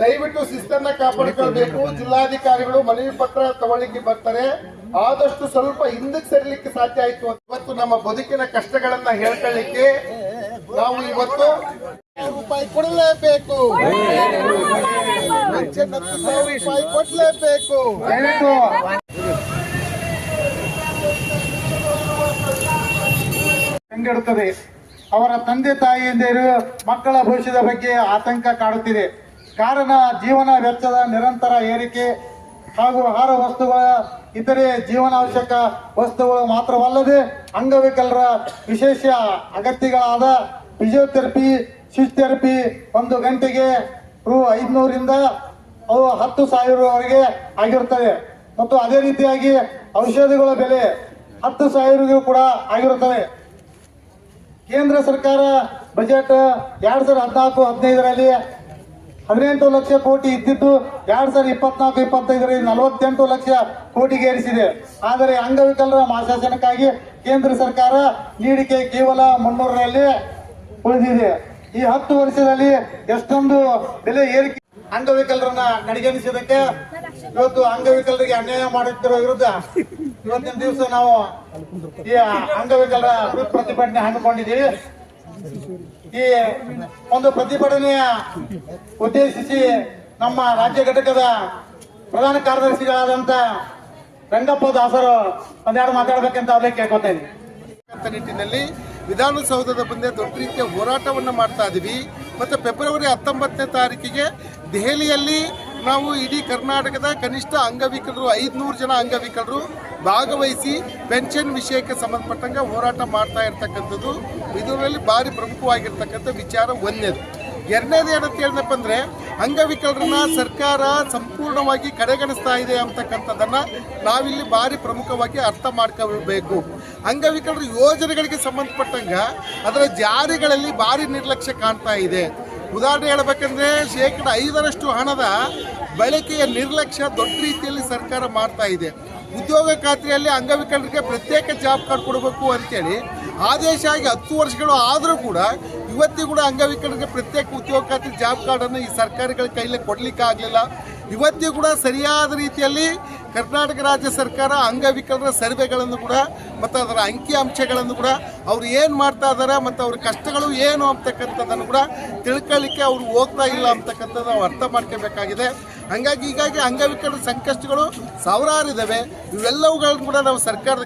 ದಯವಿಟ್ಟು ಶಿಸ್ತನ್ನ ಕಾಪಾಡಿಕೊಳ್ಬೇಕು. ಜಿಲ್ಲಾಧಿಕಾರಿಗಳು ಮನವಿ ಪತ್ರ ತಗೊಳ್ಳಿಕ್ಕೆ ಬರ್ತಾರೆ. ಆದಷ್ಟು ಸ್ವಲ್ಪ ಹಿಂದಕ್ಕೆ ಸರಿಲಿಕ್ಕೆ ಸಾಧ್ಯ ಆಯ್ತು ಇವತ್ತು ನಮ್ಮ ಬದುಕಿನ ಕಷ್ಟಗಳನ್ನ ಹೇಳ್ಕೊಳ್ಳಿಕ್ಕೆ ನಾವು ಇವತ್ತು ರೂಪಾಯಿ ಕೊಡಲೇಬೇಕು. ರೂಪಾಯಿ ಕೊಡಲೇಬೇಕು. ಕಂಗೆಡುತ್ತದೆ ಅವರ ತಂದೆ ತಾಯಿಯಂದಿರು ಮಕ್ಕಳ ಭವಿಷ್ಯದ ಬಗ್ಗೆ ಆತಂಕ ಕಾಡುತ್ತಿದೆ. ಕಾರಣ ಜೀವನ ವೆಚ್ಚದ ನಿರಂತರ ಏರಿಕೆ ಹಾಗೂ ಆಹಾರ ವಸ್ತುಗಳ ಇತರೆ ಜೀವನಾವಶ್ಯಕ ವಸ್ತುಗಳು ಮಾತ್ರವಲ್ಲದೆ ಅಂಗವಿಕಲರ ವಿಶೇಷ ಅಗತ್ಯಗಳಾದ ಫಿಸಿಯೋಥೆರಪಿ ಥೆರಪಿ ಒಂದು ಗಂಟೆಗೆ ರು ಐದುನೂರಿಂದ ಅವು ಹತ್ತು ಸಾವಿರವರೆಗೆ ಆಗಿರುತ್ತದೆ. ಮತ್ತು ಅದೇ ರೀತಿಯಾಗಿ ಔಷಧಿಗಳ ಬೆಲೆ ಹತ್ತು ಸಾವಿರಗೂ ಕೂಡ ಆಗಿರುತ್ತದೆ. ಕೇಂದ್ರ ಸರ್ಕಾರ ಬಜೆಟ್ ಎರಡ್ ಸಾವಿರದ ಹದಿನಾಲ್ಕು, ಹದಿನೈದರಲ್ಲಿ ಹದಿನೆಂಟು ಲಕ್ಷ ಕೋಟಿ ಇದ್ದಿದ್ದು ಎರಡ್ ಸಾವಿರದ ಇಪ್ಪತ್ನಾಲ್ಕು, ಇಪ್ಪತ್ತೈದರಲ್ಲಿ ನಲವತ್ತೆಂಟು ಲಕ್ಷ ಕೋಟಿಗೆ ಏರಿಸಿದೆ. ಆದರೆ ಅಂಗವಿಕಲರ ಮಾಸಾಸನಕ್ಕಾಗಿ ಕೇಂದ್ರ ಸರ್ಕಾರ ನೀಡಿಕೆ ಕೇವಲ ಮುನ್ನೂರರಲ್ಲಿ ಉಳಿದಿದೆ. ಈ ಹತ್ತು ವರ್ಷದಲ್ಲಿ ಎಷ್ಟೊಂದು ಬೆಲೆ ಏರಿಕೆ ಅಂಗವಿಕಲರನ್ನ ಕಡೆಗಣಿಸಿದಕ್ಕೆ ಇವತ್ತು ಅಂಗವಿಕಲರಿಗೆ ಅನ್ಯಾಯ ಮಾಡುತ್ತಿರುವ ವಿರುದ್ಧ ಇವತ್ತಿನ ದಿವಸ ನಾವು ಈ ಅಂಗವಿಕಲರ ಪ್ರತಿಭಟನೆ ಹಮ್ಮಿಕೊಂಡಿದ್ದೀವಿ. ಈ ಒಂದು ಪ್ರತಿಭಟನೆಯ ಉದ್ದೇಶಿಸಿ ನಮ್ಮ ರಾಜ್ಯ ಘಟಕದ ಪ್ರಧಾನ ಕಾರ್ಯದರ್ಶಿಗಳಾದಂತ ರಂಗಪ್ಪ ದಾಸರು ಒಂದೆರಡು ಮಾತಾಡಬೇಕಂತ ಅವ್ರಿಗೆ ಕೇಳ್ಕೊತಾ ಇದ್ದೀನಿ. ಅಂತ ನಿಟ್ಟಿನಲ್ಲಿ ವಿಧಾನಸೌಧದ ಮುಂದೆ ದೊಡ್ಡ ರೀತಿಯ ಹೋರಾಟವನ್ನು ಮಾಡ್ತಾ ಇದ್ದೀವಿ ಮತ್ತು ಫೆಬ್ರವರಿ ಹತ್ತೊಂಬತ್ತನೇ ತಾರೀಕಿಗೆ ದೆಹಲಿಯಲ್ಲಿ ನಾವು ಇಡೀ ಕರ್ನಾಟಕದ ಕನಿಷ್ಠ ಅಂಗವಿಕಲರು, ಐದುನೂರು ಜನ ಅಂಗವಿಕಲರು ಭಾಗವಹಿಸಿ ಪೆನ್ಷನ್ ವಿಷಯಕ್ಕೆ ಸಂಬಂಧಪಟ್ಟಂಗೆ ಹೋರಾಟ ಮಾಡ್ತಾ ಇರ್ತಕ್ಕಂಥದ್ದು. ಇದರಲ್ಲಿ ಭಾರಿ ಪ್ರಮುಖವಾಗಿರ್ತಕ್ಕಂಥ ವಿಚಾರ ಒಂದೇದು. ಎರಡನೇದು ಏನಂತ ಹೇಳಿದಪ್ಪ ಅಂದರೆ, ಅಂಗವಿಕಲರನ್ನ ಸರ್ಕಾರ ಸಂಪೂರ್ಣವಾಗಿ ಕಡೆಗಣಿಸ್ತಾ ಇದೆ ಅಂತಕ್ಕಂಥದ್ದನ್ನು ನಾವಿಲ್ಲಿ ಭಾರಿ ಪ್ರಮುಖವಾಗಿ ಅರ್ಥ ಮಾಡ್ಕೋಬೇಕು ಅಂಗವಿಕಲರ ಯೋಜನೆಗಳಿಗೆ ಸಂಬಂಧಪಟ್ಟಂಗ ಅದರ ಜಾರಿಗಳಲ್ಲಿ ಭಾರಿ ನಿರ್ಲಕ್ಷ್ಯ ಕಾಣ್ತಾ ಇದೆ. ಉದಾಹರಣೆ ಹೇಳಬೇಕಂದ್ರೆ ಶೇಕಡ ಐದರಷ್ಟು ಹಣದ ಬಳಕೆಯ ನಿರ್ಲಕ್ಷ್ಯ ದೊಡ್ಡ ರೀತಿಯಲ್ಲಿ ಸರ್ಕಾರ ಮಾಡ್ತಾ ಇದೆ. ಉದ್ಯೋಗ ಖಾತ್ರಿಯಲ್ಲಿ ಅಂಗವಿಕಲರಿಗೆ ಪ್ರತ್ಯೇಕ ಜಾಬ್ ಕಾರ್ಡ್ ಕೊಡಬೇಕು ಅಂತೇಳಿ ಆದೇಶ ಆಗಿ ಹತ್ತು ವರ್ಷಗಳು ಆದರೂ ಕೂಡ ಇವತ್ತಿಗೂ ಕೂಡ ಅಂಗವಿಕಲರಿಗೆ ಪ್ರತ್ಯೇಕ ಉದ್ಯೋಗ ಖಾತ್ರಿ ಜಾಬ್ ಕಾರ್ಡನ್ನು ಈ ಸರ್ಕಾರಗಳ ಕೈಲಿ ಕೊಡಲಿಕ್ಕೆ ಆಗಲಿಲ್ಲ ಇವತ್ತಿಗೂ ಕೂಡ ಸರಿಯಾದ ರೀತಿಯಲ್ಲಿ ಕರ್ನಾಟಕ ರಾಜ್ಯ ಸರ್ಕಾರ ಅಂಗವಿಕಲರ ಸರ್ವೆಗಳನ್ನು ಕೂಡ ಮತ್ತು ಅದರ ಅಂಕಿ ಅಂಶಗಳನ್ನು ಕೂಡ ಅವ್ರು ಏನು ಮಾಡ್ತಾ ಇದ್ದಾರೆ ಮತ್ತು ಅವ್ರ ಕಷ್ಟಗಳು ಏನು ಅಂತಕ್ಕಂಥದ್ದನ್ನು ಕೂಡ ತಿಳ್ಕೊಳ್ಳಿಕ್ಕೆ ಅವ್ರು ಹೋಗ್ತಾ ಇಲ್ಲ ಅಂತಕ್ಕಂಥದ್ದು ನಾವು ಅರ್ಥ ಮಾಡ್ಕೋಬೇಕಾಗಿದೆ. ಹಾಗಾಗಿ ಹೀಗಾಗಿ ಅಂಗವಿಕಲರ ಸಂಕಷ್ಟಗಳು ಸಾವಿರಾರು ಇದ್ದಾವೆ ಇವೆಲ್ಲವುಗಳನ್ನು ಕೂಡ ನಾವು ಸರ್ಕಾರದ